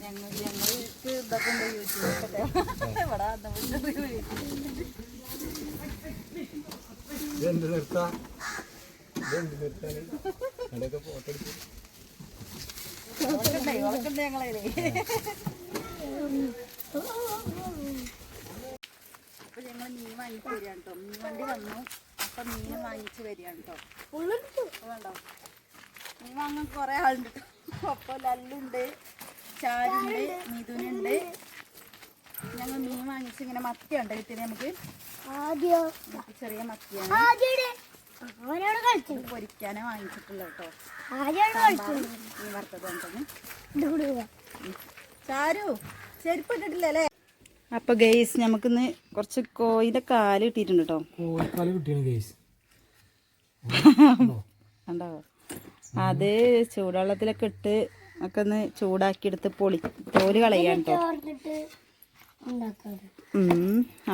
ഞങ്ങൾ ഞങ്ങൾക്ക് അപ്പൊ ഞങ്ങൾ മീൻ വാങ്ങിച്ചു വരികയാണ് കേട്ടോ മീൻ വണ്ടി വന്നു അപ്പൊ മീൻ വാങ്ങിച്ചു വരികയാണ് കേട്ടോ വേണ്ടോ മീൻ വാങ്ങാൻ കൊറേ ആളുണ്ട് കേട്ടോ അപ്പൊ ലല്ലുണ്ട് ചാരുണ്ട് മിഥുനുണ്ട്. ഞങ്ങൾ മീൻ വാങ്ങിച്ച് ഇങ്ങനെ മത്തിയുണ്ട് ഉണ്ട് നമുക്ക്. ആദ്യം നമുക്ക് ചെറിയ മത്തിയാണ്. പൊരിക്കാനെ വാങ്ങിച്ചിട്ടുള്ളത് കേട്ടോ. മീൻ വറുത്തത് ചാരു ചെരുപ്പ് ഇട്ടിട്ടില്ലല്ലേ അപ്പൊ ഗെയ്സ് നമുക്കിന്ന് കുറച്ച് കോയിന്റെ കാൽ കിട്ടിയിട്ടുണ്ട് കേട്ടോ. കോഴിക്കാൽ കിട്ടിയാണ് കണ്ടോ? അത് ചൂടുവെള്ളത്തിലൊക്കെ ഇട്ട് ഒക്കെ ഒന്ന് ചൂടാക്കിയെടുത്ത് പൊളി തോൽ കളയാൻ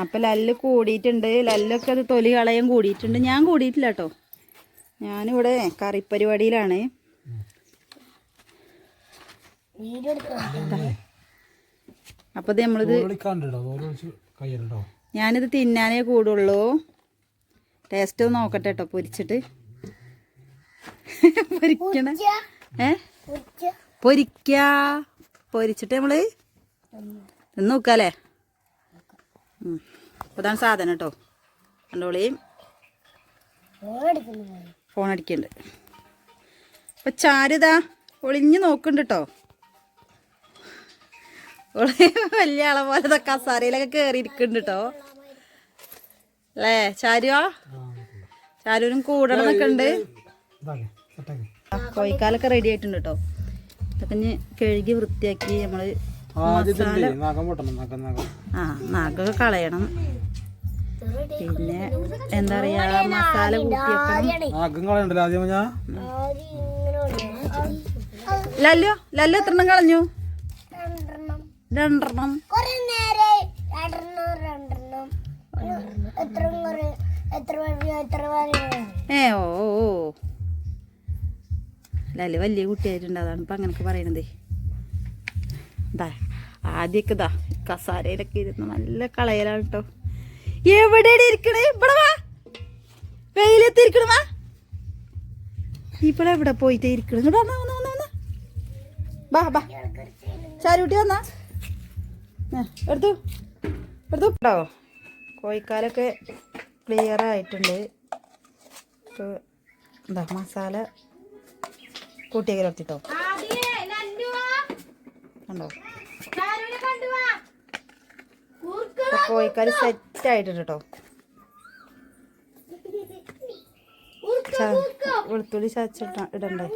അപ്പൊ ലല്ല് കൂടിയിട്ടുണ്ട്. ലല്ലൊക്കെ അത് തൊലി കളയാൻ കൂടിയിട്ടുണ്ട്. ഞാൻ കൂടിയിട്ടില്ല കേട്ടോ ഞാനിവിടെ കറിപ്പരിപാടിയിലാണ്. അപ്പൊ നമ്മളിത് ഞാനിത് തിന്നാനേ കൂടുള്ളൂ. ടേസ്റ്റ് നോക്കട്ടെ കേട്ടോ പൊരിച്ചിട്ട്. പൊരിക്കണ? ഏ? പൊരിക്ക. പൊരിച്ചിട്ട് നമ്മൾ തിന്ന് നോക്കാല്ലേ അതാണ് സാധനം കേട്ടോ. കണ്ടോളിയും ഫോൺ അടിക്കുന്നുണ്ട് അപ്പൊ ചാരുതാ ഒളിഞ്ഞു നോക്കുന്നുണ്ട് കേട്ടോ ഓൾ വലിയ ആളെ പോലെ കസാരയിലൊക്കെ കസാരയിലൊക്കെ കേറിയിരിക്കുന്നുണ്ട് കേട്ടോ അല്ലേ? ചാരുവാ? ചാരുവിനും കൂടണമെന്നൊക്കെ ഉണ്ട്. കോഴിക്കാലൊക്കെ റെഡി ആയിട്ടുണ്ട് കേട്ടോ ഇതൊക്കെ ഇനി കഴുകി വൃത്തിയാക്കി നമ്മൾ ആ നാക്കൊക്കെ കളയണം. പിന്നെ എന്താ പറയാ മസാല കൂട്ടി വെക്കണം. നഖം ആദ്യം ഞാൻ ആദ്യം ഇങ്ങനെ കൊടുക്കണം. ലല്ലോ ലല്ലോ എത്രണ്ണം കളഞ്ഞു? രണ്ടെണ്ണം. ഏ കൊറേ ഓ വലിയ കുട്ടിയായിട്ടുണ്ട്. അതാണ് ഇപ്പം അങ്ങനെയൊക്കെ പറയണതേ. ആദ്യമൊക്കെ ഇതാ കസാരയിലൊക്കെ ഇരുന്ന് നല്ല കളയലാണ് കേട്ടോ എവിടെയാണ് ഇരിക്കണേ? ഇവിടെ വാ. വെയിലെത്തി ഇരിക്കണ വാ. ഇപ്പോൾ എവിടെ പോയിട്ട് ഇരിക്കണം? വന്നാ വന്നാ വന്നാ ബാ ബാ ചാരുട്ടി വന്നാ? എടുത്തു. എടുത്തു. കേട്ടോ കോഴിക്കാലൊക്കെ ക്ലിയർ ആയിട്ടുണ്ട്. ഇപ്പൊ എന്താ മസാല കൂട്ടിയൊക്കെ ഇറത്തിട്ടോ കണ്ടോ? ഇപ്പൊ കോഴിക്കാൽ സെറ്റ് ആയിട്ടുണ്ട് കേട്ടോ വെളുത്തുള്ളി ചതച്ചിട്ട ഇടണ്ടേ?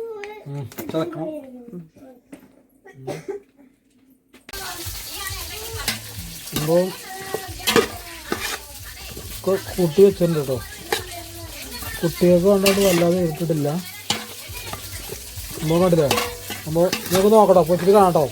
കൂട്ടി വെച്ചിട്ടുണ്ട് കേട്ടോ കുട്ടികൾക്ക് കണ്ടോണ്ട് വല്ലാതെ എടുത്തിട്ടില്ല. സംഭവം നമ്മൾ നോക്കട്ടോ പൊച്ചിട്ട് കാണാട്ടോ.